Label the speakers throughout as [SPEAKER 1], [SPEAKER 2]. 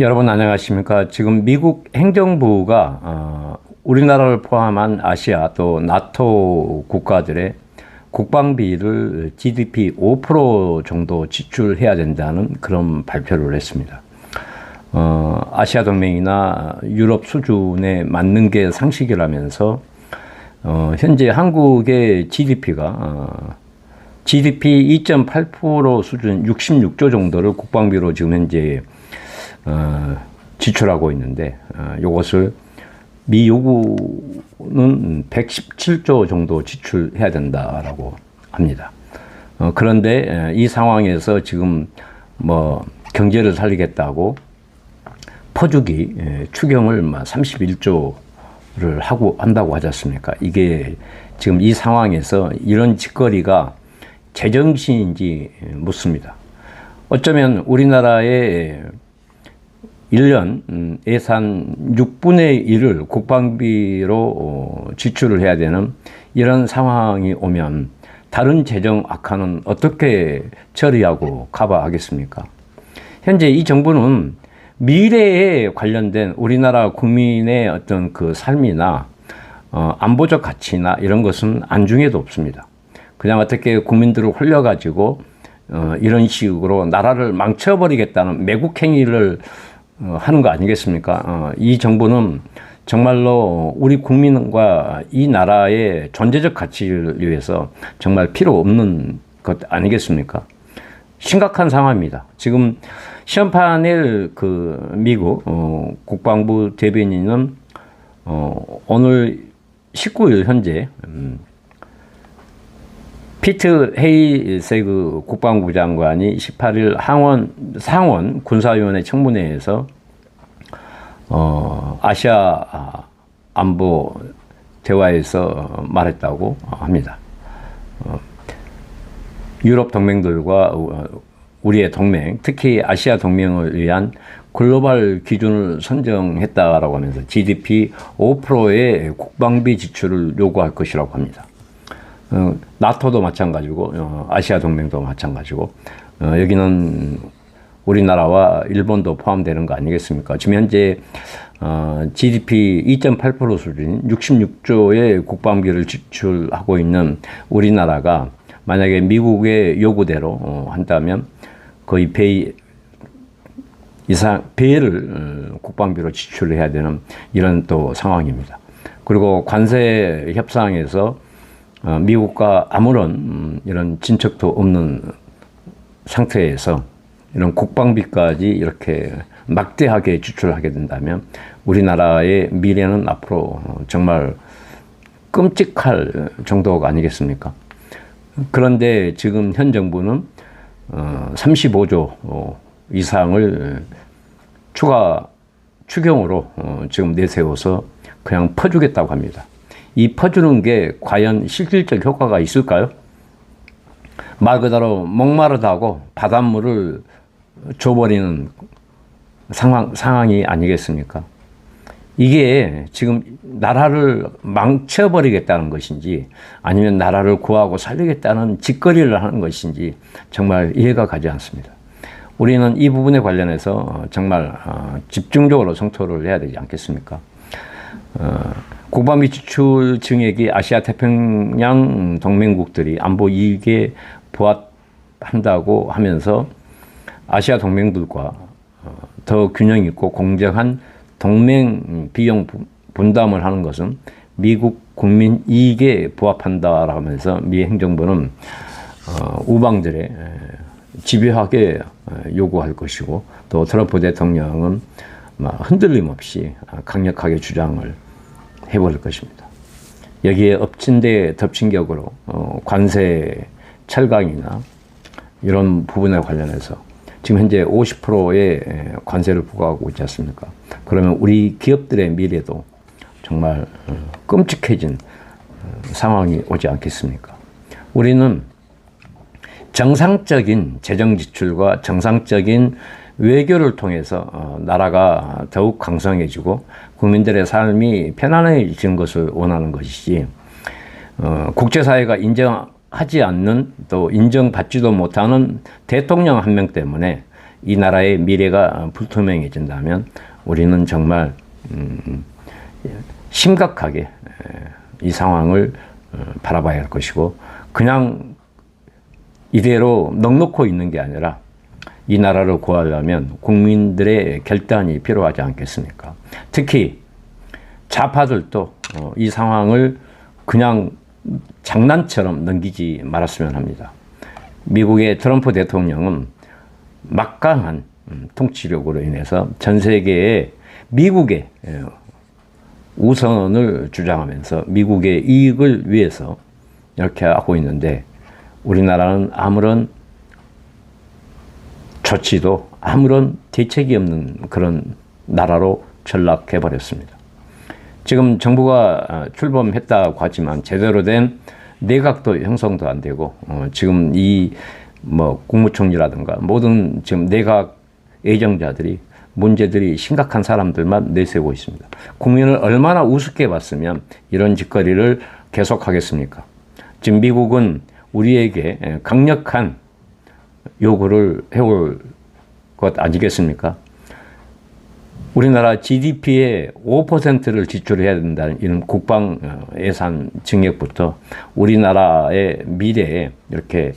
[SPEAKER 1] 여러분 안녕하십니까? 지금 미국 행정부가 어, 우리나라를 포함한 아시아 또 나토 국가들의 국방비를 GDP 5% 정도 지출해야 된다는 그런 발표를 했습니다. 어, 아시아 동맹이나 유럽 수준에 맞는 게 상식이라면서 어, 현재 한국의 GDP가 어, GDP 2.8% 수준 66조 정도를 국방비로 지금 현재 어, 지출하고 있는데 어, 이것을 미 요구는 117조 정도 지출해야 된다라고 합니다. 어, 그런데 이 상황에서 지금 뭐 경제를 살리겠다고 퍼주기 추경을 31조를 하고 한다고 하지 않습니까? 이게 지금 이 상황에서 이런 짓거리가 제정신인지 묻습니다. 어쩌면 우리나라의 1년 음, 예산 6분의 1을 국방비로 어, 지출을 해야 되는 이런 상황이 오면 다른 재정 악화는 어떻게 처리하고 커버하겠습니까? 현재 이 정부는 미래에 관련된 우리나라 국민의 어떤 그 삶이나 어, 안보적 가치나 이런 것은 안중에도 없습니다. 그냥 어떻게 국민들을 홀려가지고 어, 이런 식으로 나라를 망쳐버리겠다는 매국 행위를 어, 하는 거 아니겠습니까? 어, 이 정부는 정말로 우리 국민과 이 나라의 존재적 가치를 위해서 정말 필요 없는 것 아니겠습니까? 심각한 상황입니다. 지금 시험판을 그 미국 어, 국방부 대변인은 어, 오늘 19일 현재 음, 피트 헤이세 그 국방부 장관이 18일 항원 상원 군사위원회 청문회에서 어, 아시아 안보 대화에서 말했다고 합니다. 어, 유럽 동맹들과 우리의 동맹, 특히 아시아 동맹을 위한 글로벌 기준을 선정했다라고 하면서 GDP 5%의 국방비 지출을 요구할 것이라고 합니다. 어, 나토도 마찬가지고 어, 아시아 동맹도 마찬가지고 어, 여기는 우리나라와 일본도 포함되는 거 아니겠습니까? 지금 현재 어, GDP 2.8% 수준 66조의 국방비를 지출하고 있는 우리나라가 만약에 미국의 요구대로 어, 한다면 거의 배 이상 배를 어, 국방비로 지출해야 되는 이런 또 상황입니다. 그리고 관세 협상에서 어, 미국과 아무런 음, 이런 진척도 없는 상태에서 이런 국방비까지 이렇게 막대하게 지출하게 된다면 우리나라의 미래는 앞으로 정말 끔찍할 정도가 아니겠습니까? 그런데 지금 현 정부는 35조 어, 이상을 추가 추경으로 어, 지금 내세워서 그냥 퍼주겠다고 합니다. 이 퍼주는 게 과연 실질적 효과가 있을까요? 말 그대로 목마르다고 바닷물을 줘버리는 상황, 상황이 아니겠습니까? 이게 지금 나라를 망쳐버리겠다는 것인지 아니면 나라를 구하고 살리겠다는 짓거리를 하는 것인지 정말 이해가 가지 않습니다. 우리는 이 부분에 관련해서 정말 어, 집중적으로 성토를 해야 되지 않겠습니까? 어, 국방비 지출 증액이 아시아 태평양 동맹국들이 안보 이익에 부합한다고 하면서 아시아 동맹들과 어, 더 균형 있고 공정한 동맹 비용 분담을 하는 것은 미국 국민 이익에 부합한다라고 하면서 미 행정부는 어, 우방들의 집요하게 요구할 것이고 또 트럼프 대통령은 흔들림 없이 강력하게 주장을 해버릴 것입니다. 여기에 엎친 데 덮친 격으로 어, 관세 철강이나 이런 부분에 관련해서 지금 현재 50%의 관세를 부과하고 있지 않습니까? 그러면 우리 기업들의 미래도 정말 어, 끔찍해진 어, 상황이 오지 않겠습니까? 우리는 정상적인 재정 지출과 정상적인 외교를 통해서 어, 나라가 더욱 강성해지고 국민들의 삶이 편안해지는 것을 원하는 것이지 어, 국제사회가 인정하지 않는 또 인정받지도 못하는 대통령 한 명 때문에 이 나라의 미래가 불투명해진다면 우리는 정말 음, 심각하게 에, 이 상황을 어, 바라봐야 할 것이고 그냥 이대로 넉넉고 있는 게 아니라 이 나라를 구하려면 국민들의 결단이 필요하지 않겠습니까? 특히 좌파들도 어, 이 상황을 그냥 장난처럼 넘기지 말았으면 합니다. 미국의 트럼프 대통령은 막강한 음, 통치력으로 인해서 전 세계에 미국의 예, 우선을 주장하면서 미국의 이익을 위해서 이렇게 하고 있는데 우리나라는 아무런 조치도 아무런 대책이 없는 그런 나라로 전락해 버렸습니다. 지금 정부가 어, 출범했다고 하지만 제대로 된 내각도 형성도 안 되고 어, 지금 이 뭐 국무총리라든가 모든 지금 내각 애정자들이 문제들이 심각한 사람들만 내세우고 있습니다. 국민을 얼마나 우습게 봤으면 이런 짓거리를 계속하겠습니까? 지금 미국은 우리에게 예, 강력한 요구를 해올 것 아니겠습니까? 우리나라 GDP의 5%를 지출해야 된다는 이런 국방 어, 예산 증액부터 우리나라의 미래에 이렇게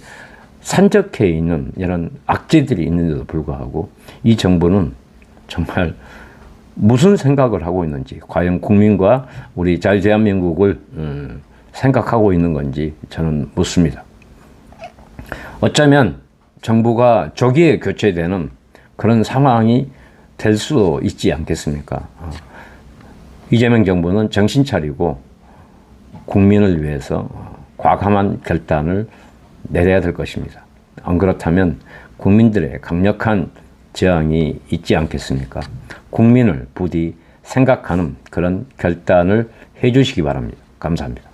[SPEAKER 1] 산적해 있는 이런 악재들이 있는데도 불구하고 이 정부는 정말 무슨 생각을 하고 있는지 과연 국민과 우리 자유대한민국을 음, 생각하고 있는 건지 저는 묻습니다. 어쩌면 정부가 조기에 교체되는 그런 상황이 될 수도 있지 않겠습니까? 어. 이재명 정부는 정신 차리고 국민을 위해서 과감한 결단을 내려야 될 것입니다. 안 그렇다면 국민들의 강력한 저항이 있지 않겠습니까? 국민을 부디 생각하는 그런 결단을 해 주시기 바랍니다. 감사합니다.